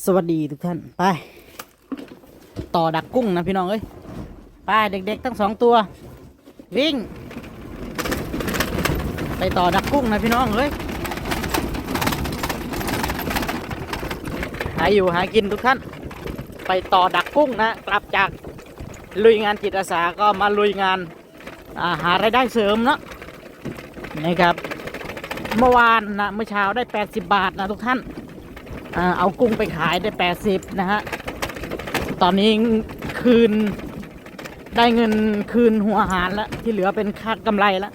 สวัสดีทุกท่าน ไป ต่อดักกุ้งนะพี่น้องเอ้ย ไปเด็กๆ ทั้งสองตัว วิ่ง ไปต่อดักกุ้งนะพี่น้องเอ้ย หาอยู่หากินทุกท่าน ไปต่อดักกุ้งนะ กลับจากลุยงานจิตอาสาก็มาลุยงานอาหารายได้เสริมเนาะนะครับ เมื่อวานนะเมื่อเช้าได้ 80 บาทนะทุกท่าน เอากุ้งไปขายได้ 80 นะฮะ ตอนนี้คืนได้เงินคืนหัวหารแล้ว ที่เหลือเป็นค่ากำไรแล้ว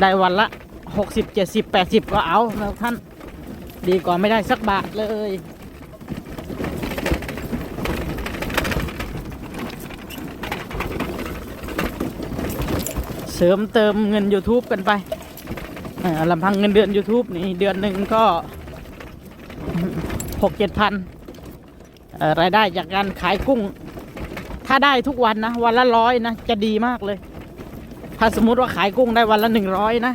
ได้วันละ 60 70 80 ก็เอานะทุกท่าน ดีกว่าไม่ได้สักบาทเลยเสริมเติมเงิน YouTube กันไปลำพังเงินเดือน YouTube นี่เดือนหนึ่งก็ หกเจ็ดพันรายได้จากการขายกุ้ง ถ้าได้ทุกวันนะ วันละร้อยนะ จะดีมากเลย ถ้าสมมติว่าขายกุ้งได้วันละหนึ่งร้อยนะ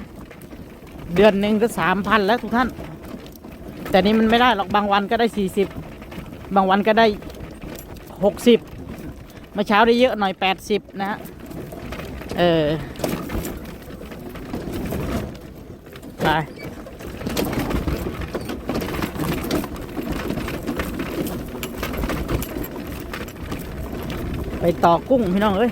เดือนหนึ่งก็สามพันแล้วทุกท่าน แต่นี้มันไม่ได้หรอกบางวันก็ได้สี่สิบบางวันก็ได้หกสิบเมื่อเช้าได้เยอะหน่อยแปดสิบนะฮะเออไป ไปต่อกุ้งพี่น้องเอ้ย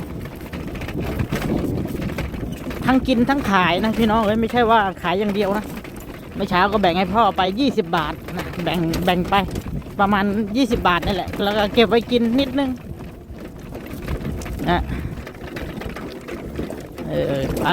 ทั้งกินทั้งขายนะพี่น้องเอ้ยไม่ใช่ว่าขายอย่างเดียวนะเมื่อเช้าก็แบ่งให้พ่อไป 20 บาทนะแบ่งแบ่งไปประมาณ 20 บาทนี่แหละ แล้วก็เก็บไว้กินนิดนึงนะเออไป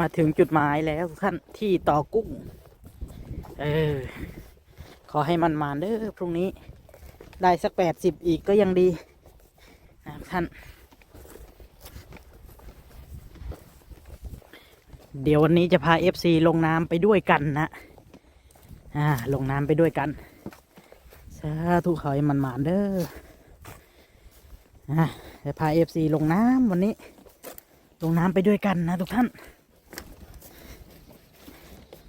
มาถึงจุดหมายแล้วท่านที่ต่อกุ้ง เออ ขอให้มันมาเด้อพรุ่งนี้ ได้สักแปดสิบอีกก็ยังดีนะท่าน เดี๋ยววันนี้จะพา FC ลงน้ำไปด้วยกันนะ อ่า ลงน้ำไปด้วยกันสาธุขอให้มันมาเด้ออ่าจะพา FC ลงน้ำวันนี้ลงน้ำไปด้วยกันนะทุกท่าน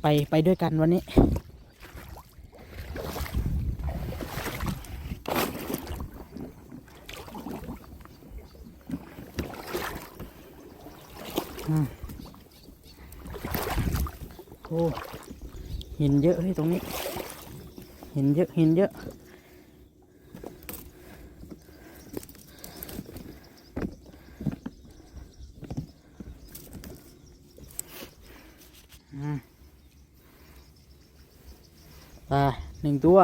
ไปไปด้วยกันวันนี้โอ้หินเยอะเลยตรงนี้หินเยอะหินเยอะ อืมไป หนึ่งตัว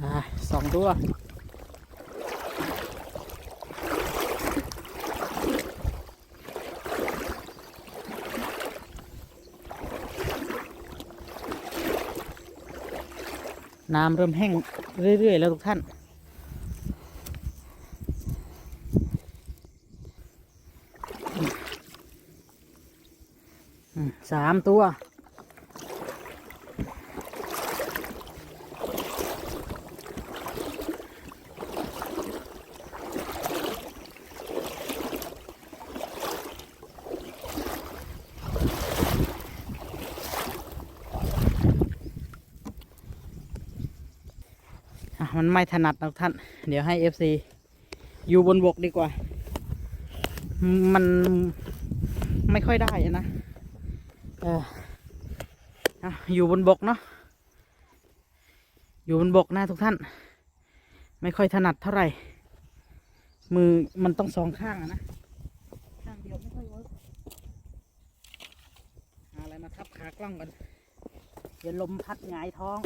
อ่าสองตัว น้ำเริ่มแห้งเรื่อย ๆ แล้วทุกท่าน สามตัว อะมันไม่ถนัดนะท่าน เดี๋ยวให้ FC อยู่บนบกดีกว่า มันไม่ค่อยได้นะเอออยู่บนบกเนาะอยู่บนบกนะทุกท่าน ไม่ค่อยถนัดเท่าไหร่ มือมันต้องสองข้างนะข้างเดียวไม่ค่อยเวิร์กหาอะไรมาทับขากล้องกันเดี๋ยวลมพัดหงายท้อง